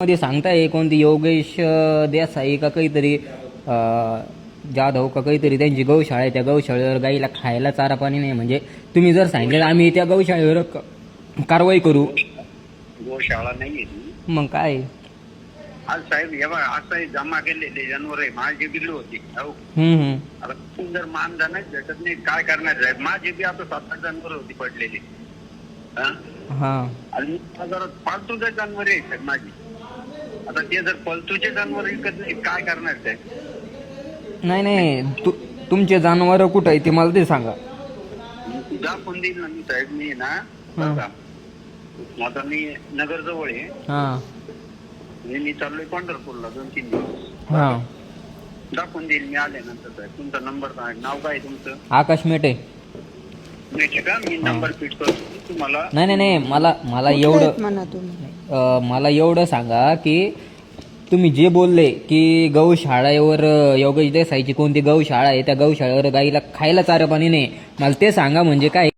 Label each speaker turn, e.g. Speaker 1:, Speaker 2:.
Speaker 1: मध्ये सांगताय कोणती योगेश देसाई का काहीतरी जाधव का काहीतरी त्यांची गौशाळा आहे. त्या गौशाळेवर गाईला खायला चारा पाणी नाही. म्हणजे तुम्ही जर सांगितलं आम्ही त्या गौशाळेवर क- कारवाई करू.
Speaker 2: गोशाळा नाहीये ती.
Speaker 1: मग काय?
Speaker 2: आज साहेब हे बघा आज साहेब जमा केलेले जनावर आहे. माझी बिल्लू होती. अहो
Speaker 1: हम्म हम्म.
Speaker 2: आता मानधनच भेटत नाही काय करणार साहेब. माझी बी आता सात आठ जनावर होती पडलेली. हा?
Speaker 1: हा.
Speaker 2: आणि पालतूचे जनावर आहे साहेब माझी. आता ते जर पलतूचे जनावर विकत नाही काय करणार साहेब
Speaker 1: नाही नाही. तु तुमचे जनावर कुठं आहे ते मला ते सांगा.
Speaker 2: दाखवून देईल ना मी साहेब मी ना बरं का? आता मी नगर जवळ आहे.
Speaker 1: हा.
Speaker 2: आणि मी चाललोय पंढरपूरला दोन तीन दिवस.
Speaker 1: हा.
Speaker 2: दाखवून देईल मी आल्यानंतर साहेब. तुमचा नंबर नाव काय आहे तुमचं?
Speaker 1: आकाश मेटे.
Speaker 2: माहिती का? मी नंबर फिट करतो. तुम्हाला
Speaker 1: नाही नाही नाही. मला मला एवढं
Speaker 3: आहेत म्हणा तुम्ही?
Speaker 1: अं, मला एवढं सांगा की तुम्ही जे बोलले की गौशाळेवर अं, योगेश देसाईची कोणती गौशाळा आहे त्या गौशाळेवर गाईला खायला चारा पाणी नाही. मला ते सांगा म्हणजे काय?